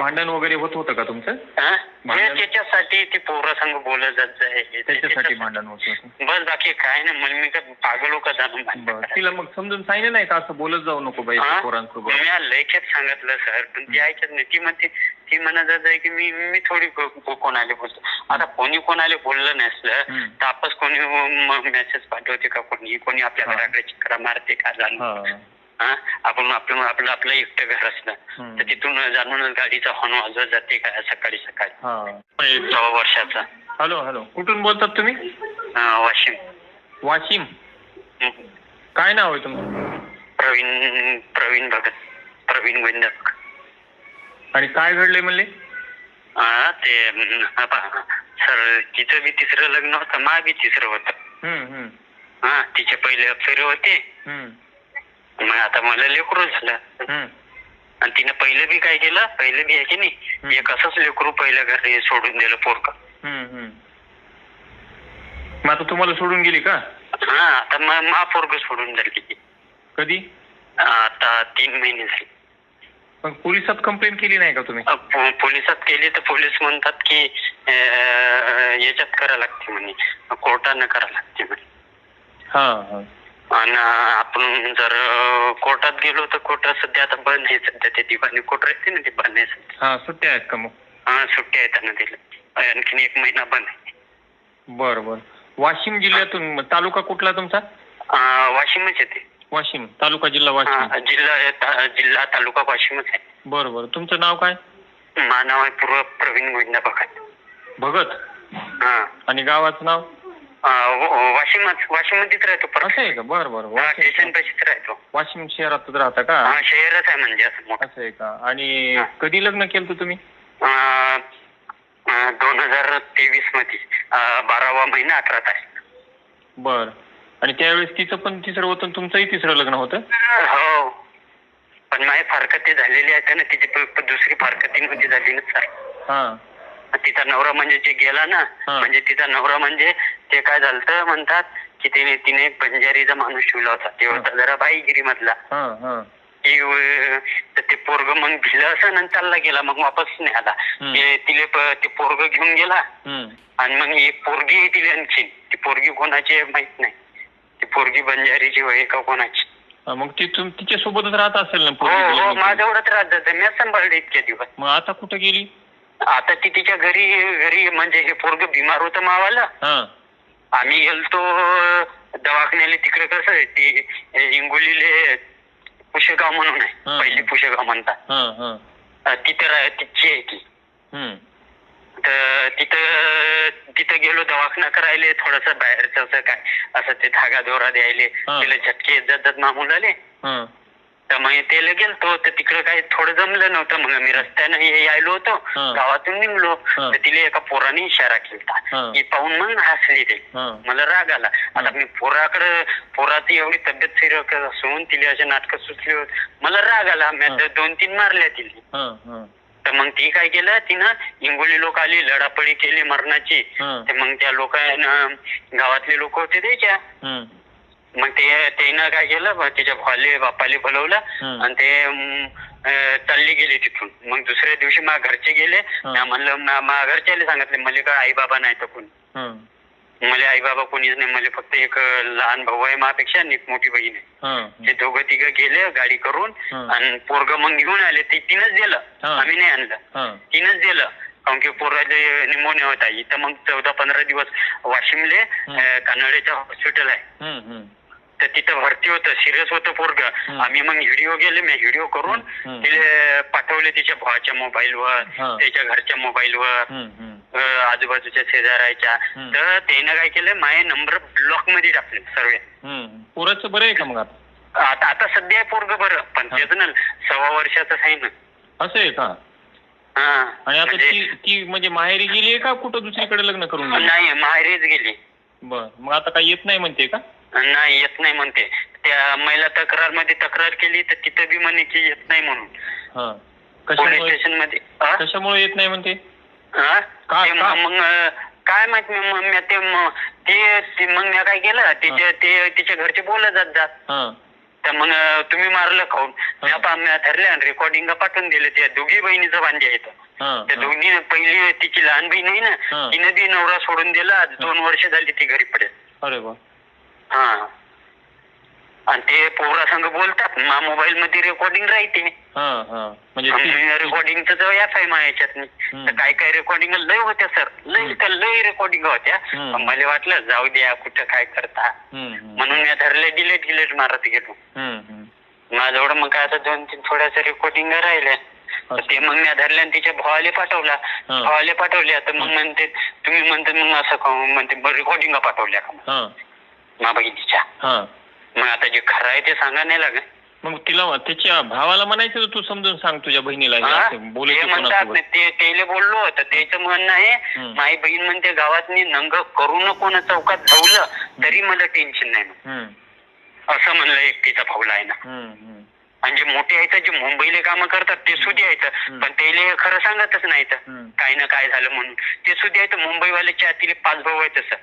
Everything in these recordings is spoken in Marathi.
भांडण वगैरे होत होतं का तुमचं हा? भांडण? त्याच्यासाठी ती पोरं संग बोलत जात जाय हे त्याच्यासाठी. भांडण होत होतं बस बाकी काय नाही मग मी काय पागल का जाणून बरं. तिला मग समजून सांगितलं नाही का असं बोलत जाऊ नको बाई हा? पोरांसोबत मी लेखेत सांगितलं सर पण ती ऐकत नाही ती म्हणते ती म्हणत जात आहे की मी मी थोडी को- को- कोणाला बोलतो आता कोणी कोणाला बोललं नसलं हम्म. तर आपस कोणी मेसेज पाठवते का कोणी कोणी आपल्या हा. घराकडे चक्रा मारते का जाणून हा हा? आपण आपलं आपलं आपलं एकटं घर असलं. तर तिथून जाणूनच गाडीचा हॉर्न वाजवत जाते का सकाळी सकाळी. हा. सव्वा वर्षाचा. Hello hello. कुठून बोलतात तुम्ही? हा, वाशिम. वाशिम. काय नाव आहे तुमचं? प्रवीण प्रवीण भगत. प्रवीण गोविंद भगत आणि काय घडले म्हणले? हा ते सर तिचं बी तिसरं लग्न होतं मा बी तिसरं होतं. हा तिचे पहिले अफेअर होते. मग आता मला लेकरू झालं. हम्म. आणि तिनं पहिलं बी काय केलं? पहिलं बी आहे की नाही? एक असंच लेकरू पहिलं घरी सोडून दिलं पोरक हम्म हम्म. मग आता तुम्हाला सोडून गेली का? हा आता मग मा पोरग सोडून झाली. कधी? आता तीन महिने झाले. पण पोलिसात कंप्लेंट केली नाही का तुम्ही? अ, पो- पोलिसात केली तर पोलीस म्हणतात की अं, याच्यात करा लागते म्हणे. कोर्टानं करा लागते म्हणे. हा हा. आणि आपण जर कोर्टात गेलो तर कोर्टात सध्या आता बंद आहे. सध्या ते दिवाणी कोर्ट राहते ना ते बंद आहे सध्या. हा सुट्ट्या आहेत का मग? हा सुट्ट्या आहेत त्यांना दिलं. आणखीन एक महिना बंद आहे. बर बर. वाशिम जिल्ह्यातून मग तालुका कुठला तुमचा? अं, वाशिमच येते वाशिम तालुका जिल्हा वाशिम. जिल्हा ता- जिल्हा तालुका वाशिमच आहे. बर बर. तुमचं नाव काय? माझं नाव आहे पूर्व प्रवीण गोविंदा भगत. भगत? हा. आणि गावाचं नाव? अं, व- वाशिमच वाशिममध्येच राहतो असं आहे का? बर बर हा, स्टेशन वाशिम पाशीच राहतो. वाशिम शहरातच राहता का? हा शहरच आहे म्हणजे असं मोठं. असं आहे का? आणि. कधी लग्न केलं तुम्ही? दोन हजार तेवीसमध्ये अं, बारावा महिना अठरा तारीख. बर. आणि त्यावेळेस तिचं पण तिसरं होतं आणि तुमचंही तिसरं लग्न होतं? हो. पण माझी फारकती झालेली आहे ना तिची प- प- दुसरी फारकती नव्हती झाली ना सर हा. तिचा नवरा म्हणजे जे गेला ना. म्हणजे तिचा नवरा म्हणजे ते काय झालं म्हणतात की तिने तिने बंजारीचा माणूस शिवला होता. ते होता जरा बाईगिरी मधला हा. हा ते पोरग मग भिलं असं आणि चालला गेला मग वापस नाही आला हम्म. ते तिले ते पोरग घेऊन गेला. आणि मग एक पोरगी तिला आणखी ती पोरगी कोणाची माहीत नाही. ती पोरगी बंजारीची वय का कोणाची? मग ती तिच्या सोबतच राहत असेल ना हो हो केलं. माझ्यावरच राहत जाते. मी सांभाळले इतके दिवस. मग आता कुठं गेली? आता ती तिच्या घरी घरी म्हणजे हे पोरग बिमार होतं मावाला. हा. आम्ही गेलतो दवाखान्याला तिकडे कसं आहे ती हिंगोलीले पुशेगाव म्हणून आहे हा. पहिली पुशेगाव म्हणतात. हा हा. अं, तिथं राह तिची आहे ती. हम्म. तर तिथं तिथं गेलो दवाखाना करायले थोडस बाहेरचं असं काय असं ते धागा दोरा द्यायले हा. तिला झटके येत जातात मामूलाले हा. तर मग त्याला गेलतो तर तिकडं काही थोडं जमलं नव्हतं. मग मी रस्त्यानं ये- यायलो होतो हा. गावातून निघलो. हा. तर तिला एका पोराने इशारा हा. केलता. ही. पाहून मग हसली ते. हा. मला राग आला. आता मी पोराकडे पोराची एवढी तब्येत सिरियस असून तिला असे नाटक सुचले होते. मला राग आला. मी हा. तर दोन तीन मारल्या तिला. हा हा. तर मग ती काय केलं? तिनं इंगोली लोक आली लढापळी केली मरणाची. हा. ते मग त्या लोकांना गावातले लोक होते त्याच्या. हम्म मग ते त्यानं काय केलं ब- तिच्या भाले बापाले बोलवलं. आणि ते अं, अं, चालली गेली तिथून. मग दुसऱ्या दिवशी मा घरचे गेले. म्या म्हणलं मा- मा घरच्याले सांगितले मला काय आई बाबा नाही तर कोणी? हम्म. मला आई बाबा कोणीच नाही. मला फक्त एक अं, लहान भाऊ आहे मापेक्षा आणि एक मोठी बहीण आहे. ते दोघं तिघं गेले गाडी करून. आणि पोरग मग घेऊन आले. ते तिनंच दिलं. हा. आम्ही नाही आणलं. तिनंच दिलं. कारण की पोराले निमोनिया होता. इथं मग चौदा पंधरा दिवस वाशिमले अं, कानड्याचं हॉस्पिटल आहे. हम्म हम्म. तर तिथं भरती होतं सिरियस होतं पोरग. आम्ही मग व्हिडिओ गेले मी व्हिडिओ करून. तिले पाठवले तिच्या भावाच्या मोबाईलवर. त्याच्या घरच्या मोबाईलवर आजूबाजूच्या हम्म. तर त्यानं काय केलं माझे नंबर ब्लॉकमध्ये टाकले सर्व पोराचं बरं आहे का मग आता? आता सध्या पोरग बरं पण. त्याचं ना सव्वा वर्षाचं आहे ना. असं आहे का? हा. आणि आता म्हणजे- ती म्हणजे माहेरी गेली आहे का कुठं दुसरीकडे लग्न करून नाही माहेरीच गेली. बर. मग आता काही येत नाही म्हणते का? नाही येत नाही म्हणते. त्या महिला तक्रारमध्ये तक्रार केली तर तिथं बी म्हणे की येत नाही म्हणून. हा. पोलीस कशामुळे स्टेशनमध्ये हा? कशामुळे येत नाही म्हणते? हा? का- ते का? मग काय माहीत मी- मग मी ते म- ते ते मग मी काय केलं? तिचे ते तिच्या घरचे बोलत जात जात. हा. तर मग तुम्ही मारलं खाऊन. मी आता आम्ही ठरले रेकॉर्डिंग पाठवून दिले. त्या दोघी बहिणीचं भांडे आहेत. हा. त्या हा. दोघी पहिली तिची लहान बहीण आहे ना हा. तिने बी नवरा सोडून दिला. आज दोन वर्ष झाली ती घरी पडेल. अरे वा. हा. आणि ते पोरा संग बोलतात मा मोबाईल मध्ये रेकॉर्डिंग राहते. हा हा. म्हणजे ती- रेकॉर्डिंगचं एफ आहे माझ्या याच्यात हम्म. तर काय काय रेकॉर्डिंग लय होत्या सर लय. त्या लय रेकॉर्डिंग होत्या. हम्म. पण मला वाटलं जाऊ द्या कुठं काय करता. हम्म, हम्म. म्हणून मी ठरले डिलेट डिलेट मारत गेलो. हम्म, हम्म. माझ्याजवळ मग काय आता दोन तीन थोड्याच रेकॉर्डिंग राहिले तर ते मग मी धरले आणि तिच्या भावाले पाठवला. भावाले पाठवले आता मग म्हणते तुम्ही म्हणते मग असं का म्हणते रेकॉर्डिंग पाठवल्या का हा. मा बहिणीच्या हा. मग आता जे खरं आहे ते सांगा नाही लागेल मग तिला त्याच्या भावाला म्हणायचं तू समजून सांग तुझ्या बहिणीला ते म्हणतात. ना, ते तेले बोललो होतं त्याचं म्हणणं आहे. माई बहीण म्हणते गावातनी नंग करू नको ना चौकात धावलं तरी मला टेन्शन नाही. असं म्हणलं एकटीचा भाऊला आहे ना. आणि जे मोठे आहेत जे मुंबईला कामं करतात ते सुधी आहेत. पण त्याले हे खरं सांगतच नाही तर हम्म, काय ना काय झालं म्हणून. ते सुधी आहेत मुंबईवाल्याच्या तिले पाच भाऊ आहेत तसं.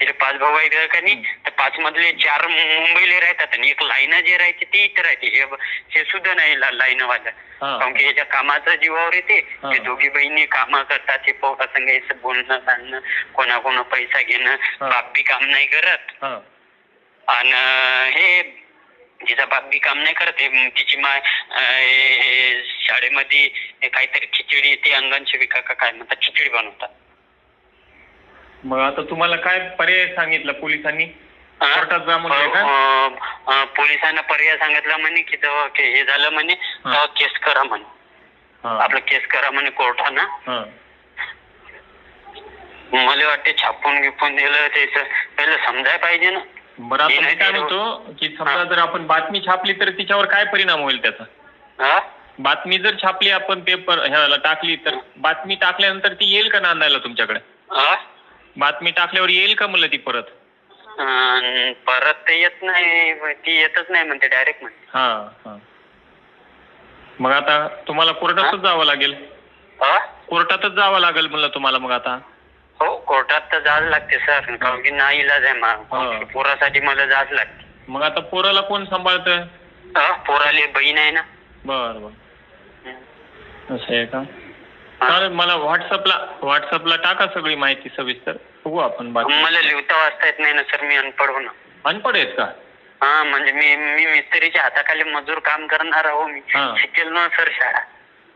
तिथे पाच भाऊ आहेत का नाही तर पाच मधले चार मुंबईला राहतात आणि एक लाईन जे राहते ते इथे राहते हे हे सुद्धा नाही लाईन वाला हा. कारण की याच्या कामाचं जीवावर येते हा. ते दोघी बहिणी कामं करतात ते पोटा संग याचं बोलणं चालणं कोणाकोणा पैसा घेणं हा. बाप बी काम नाही करत हा. आणि हे तिचा बाप बी काम नाही करत हे तिची माय हे शाळेमध्ये हे काहीतरी खिचडी ते अंगण सेविका का काय म्हणतात खिचडी बनवतात मग आता तुम्हाला काय पर्याय सांगितलं पोलिसांनी हा? कोर्टात जा म्हणले का? अं, अं, पोलिसांना पर्याय सांगितला म्हणे की तेव्हा के- हे झालं म्हणे. तेव्हा केस करा म्हणे हा. आपलं केस करा म्हणे कोर्टानं हा. मला वाटते छापून गिपून दिलं त्याचं पहिलं समजायला पाहिजे ना बरं आता मी मी नाही काय. म्हणतो की समजा. जर आपण बातमी छापली तर तिच्यावर काय परिणाम होईल त्याचा हा? बातमी जर छापली आपण पेपर ह्याला टाकली तर बातमी टाकल्यानंतर ती येईल का नांदायला तुमच्याकडे हा? बातमी टाकल्यावर येईल का म्हणलं ती परत? अं, परत ते येत नाही ती येतच नाही म्हणते डायरेक्ट म्हणते. हा हा. मग आता तुम्हाला कोर्टातच जावं लागेल? हा? कोर्टातच जावं लागेल म्हणलं तुम्हाला मग आता? हो कोर्टात तर जायला लागते सर. कारण की नाही इलाज आहे हा. मग पोरासाठी मला जायला लागते. मग आता पोराला कोण सांभाळतं हा? पोराले बहीण आहे ना. बर बर. असं आहे का. चालेल मला व्हॉट्सअपला व्हॉट्सअपला टाका सगळी माहिती सविस्तर. बघू आपण मला लिहिता वाचता येत नाही ना सर मी अनपढ हो ना अनपढ आहेत का? हा म्हणजे मी मी मिस्त्रीच्या हाताखाली मजूर काम करणार आहो मी. हा. शिकेल ना सर शाळा.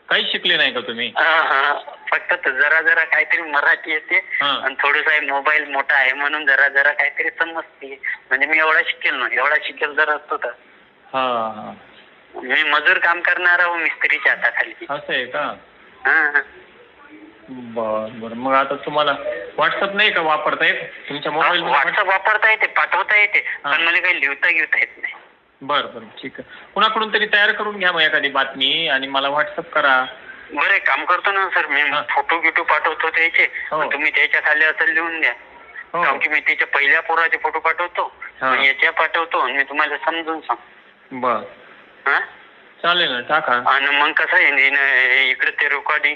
काहीच शिकले नाही का तुम्ही? हा, हा. फक्त त- जरा जरा काहीतरी मराठी येते. हा. आणि थोडस मोबाईल मोठा आहे म्हणून जरा जरा काहीतरी समजते. म्हणजे मी एवढा शिकेल ना एवढा शिकेल जर असतो तर. हा हा. मी मजूर काम करणार आहो मिस्त्रीच्या हाताखाली. असं आहे का? हा, हा. बर बर. मग आता तुम्हाला व्हॉट्सअप नाही का वापरता येत? तुमच्या मोबाईल व्हॉट्सअप वापरता येते पाठवता येते. पण मला काही लिहिता घेता येत नाही. बर बर. ठीक आहे. कुणाकडून तरी तयार करून घ्या मग एखादी बातमी आणि मला व्हॉट्सअप करा. बरं एक काम करतो ना सर. मी. फोटो गिटो पाठवतो त्याचे. हो. तुम्ही त्याच्याखाली असं लिहून द्या. हो. कारण की मी त्याच्या पहिल्या पोराचे फोटो पाठवतो. हा. मग याच्या पाठवतो आणि मी तुम्हाला समजून सांग बर. हा? चालेल ना टाका. आणि मग कसं आहे ना, इकडे ते रेकॉर्डिंग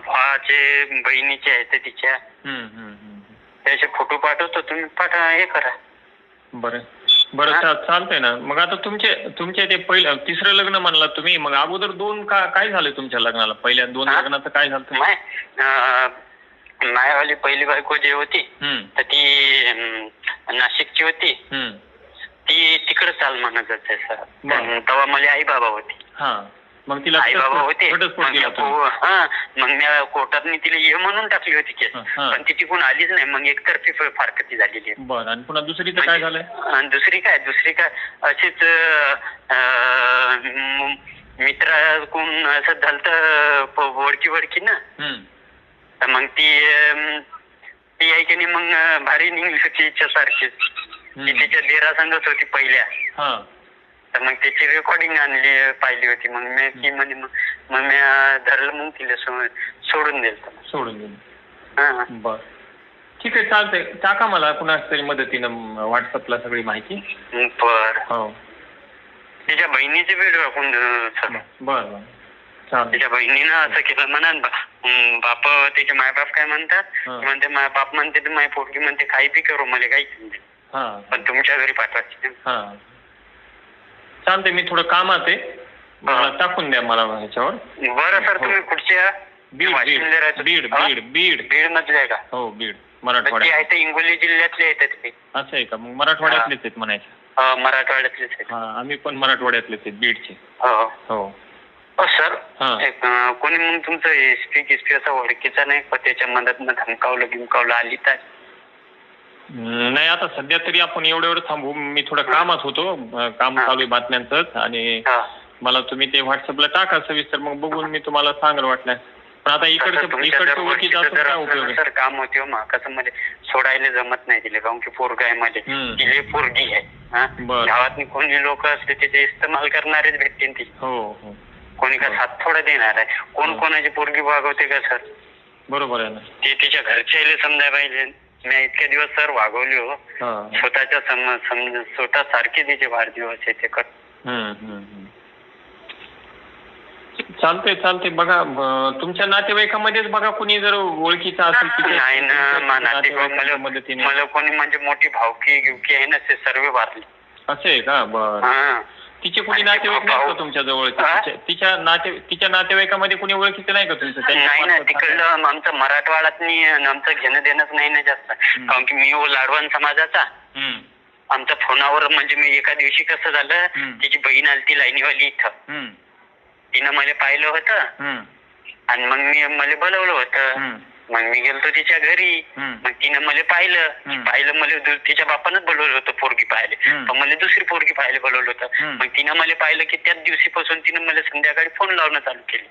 भावाचे बहिणीचे आहेत तिच्या. हम्म, हम्म, हम्म. त्याचे फोटो पाठवतो तुम्ही पाठवा हे करा. बरं. बरं? चा- चालतंय ना. मग आता तुमचे तुमचे ते पहिलं तिसरं लग्न म्हणलात तुम्ही मग अगोदर दोन का काय झालं तुमच्या लग्नाला? पहिल्या दोन हा? लग्नाचं काय झालं माय अं, मायावाली पहिली बायको जी होती हम्म, तर ती अं, नाशिकची होती. हम्म. म्हणत होते सर. तेव्हा मला आई बाबा होते. हा. मग तिला आई बाबा होते. मग त्या पो- हा. मग मी कोर्टात मी तिला ये म्हणून टाकली होती केस. हा. पण ती तिकून आलीच नाही. मग एकतर्फी फ- फारकती झालेली आहे. बरं. आणि पुन्हा दुसरीचं काय झालंय? आणि दुसरी काय? दुसरी काय? अशीच मित्राकडून असं झालं वडकी वडकी ना? हम्म, तर मग ती अं, ती आहे की नाही मग अं, भारी निघली होती हिच्यासारखी ती. तिच्या देरा संगत होती पहिल्या. हा. तर मग त्याची रेकॉर्डिंग आणली पाहिली होती. मग मी ती म्हणे मग मग मी धरलं मग तिला सो- सोडून दिलं सोडून दिलं. हा. बर. ठीक आहे चालतंय. टाका मला कुणाच तरी मदतीनं व्हॉट्सअपला सगळी माहिती. बर. हो. तिच्या बहिणीचे व्हिडिओ आपण बर बर. चालतंय तिच्या बहिणीनं असं केलं म्हणा बाप तिचे मायबाप काय म्हणतात? हा. म्हणते माय बाप म्हणते तर माय पोरगी म्हणते काही बी करू मला काही पण तुमच्या घरी पाठवायची. हा. चालतंय मी थोडं कामात आहे. मला टाकून द्या मला ह्याच्यावर. बरं सर हो. तुम्ही कुठच्या बीड बीड? बीड? बीड बीड. मधले आहे का? हो बीड. आहे ते हिंगोली जिल्ह्यातले येतात ते असं आहे का? मग मराठवाड्यातलेच आहेत म्हणायचं. मराठवाड्यातलेच आहेत. आम्ही पण मराठवाड्यातलेच आहेत बीडचे. हो. हो. सर कोणी मग तुमचं एसपी किसपी असा ओळखीचा नाही? पण त्याच्या मदत धमकावलं बिमकावलं आली तर? नाही आता सध्या तरी आपण एवढं एवढं थांबू. मी थोडं कामात होतो. अं, काम हा. चालू आहे बातम्यांचंच. आणि हा. मला तुम्ही ते व्हॉट्सअपला टाका सविस्तर. मग बघून मी तुम्हाला सांगेल वाटलं पण आता तसं इकडच्या तुमच्या इकडच्या जर ओळखीचं ओळखीचं असून जर काय असलं उपयोग आहे? काम होते हो कसं मध्ये सोडायला जमत नाही तिला. काऊन की पोरगा आहे मध्ये हम्म. तिले पोरगी आहे. हा? बरं. गावात कोणी लोक असले त्याचे इस्तेमाल करणारेच भेटतील ती. हो हो. कोणी का. साथ थोडं देणार आहे. कोण. कोणाची पोरगी वागवते का सर? बरोबर आहे ना. ते तिच्या घरच्याला समजायला पाहिजे. मी इतके दिवस सर वागवले हो. हा. स्वतःच्या सम सम- स्वतः सारखे तिचे वाढदिवस आहे ते कर. हम्म, हम्म, हम्म. चालतंय चालतंय. बघा ब- तुमच्या नातेवाईकामध्येच बघा कुणी जर ओळखीचं असेल तिच्या- नाही ना मा- नातेवाईक नातेवाईकांच्या मला मदतीने. मला कोणी म्हणजे मोठी भावकी गिवकी आहे ना ते सर्व वारले. असं आहे का? बर. हा. तिचे कुणी नातेवाईक नाही का तुमच्या जवळचे हा? तिच्या- नाते तिच्या नातेवाईकामध्ये कुणी ओळखीचं नाही का तुमचं नाही ना तिकडलं आमचं मराठवाड्यात नाही आमचं घेणं देणंच नाही ना जास्त. कारण की मी हो लाडवान समाजाचा. आमच्या फोनावर म्हणजे मी एका दिवशी कसं झालं. तिची बहीण आलती लाईनीवाली इथं. तिनं मला पाहिलं होतं. आणि मग मी मला बोलवलं होतं. मग मी गेलतो तिच्या घरी. मग तिनं मला पाहिलं. पाहिलं मला तिच्या बापानच बोलवलं होतं पोरगी पाहिले हम्म. पण मला दुसरी पोरगी पाहायला बोलवलं होतं. मग तिनं मला पाहिलं की त्याच दिवशीपासून तिनं मला संध्याकाळी फोन लावणं चालू केले.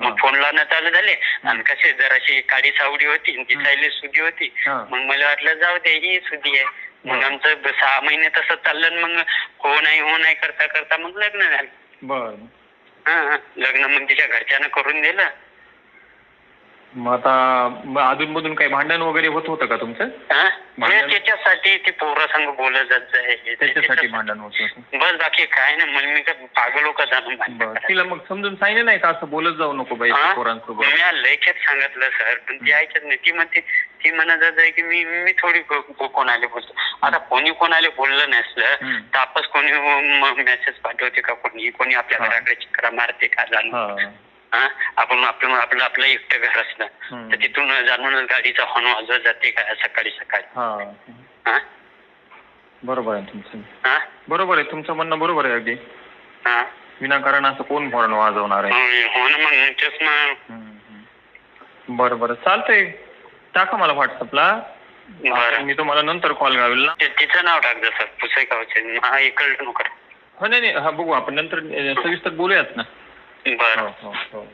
मग फोन लावणं चालू झाले आणि कसे जराशी काळी सावडी होती आणि दिसायला सुधी होती. मग मला वाटलं जाऊ दे ही सुधी आहे मग. आमचं सहा महिने तसं चाललं मग हो नाही हो नाही करता करता मग लग्न झालं बर. लग्न मग तिच्या घरच्यानं करून दिलं मग आता मग अधूनमधून काही भांडण वगैरे होत होतं का तुमचं हा? भांडण? त्याच्यासाठी ती पोरं संग बोलत जात त्याच्यासाठी भांडण होत होतं बस बाकी काय नाही मला मी काय पागल लोक जाणून बर. तिला मग समजून सांगितलं नाही का असं बोलत जाऊ नको बाई हा? पोरांसोबत मी लेख्यात सांगितलं सर पण ती ऐकत नाही ती म्हणते ती म्हणत जात आहे की मी मी थोडी को- को- कोणाला बोलतो आता कोणी कोणाला बोललं नसलं हम्म. तर आपस कोणी मेसेज पाठवते का कोणी कोणी आपल्या हा. घराकडे चक्रा मारते का जाणून हा हा? आपण आपलं आपलं आपलं एकटं घर असलं. तर तिथून जाणूनच गाडीचा हॉर्न वाजवत जाते का सकाळी सकाळी? बरोबर आहे तुमचं. हा? बरोबर आहे. तुमचं म्हणणं बरोबर आहे अगदी. हा? विनाकारण असं कोण हॉर्न वाजवणार आहे. बरं बरं चालतंय. टाका मला व्हॉट्सअपला. मी तुम्हाला नंतर कॉल ना. तिचं नाव टाक जसं पुसे गावचे हा इकडलं नको हो नाही नाही. हा बघू. आपण नंतर सविस्तर बोलूयात ना. बरं हो हो हो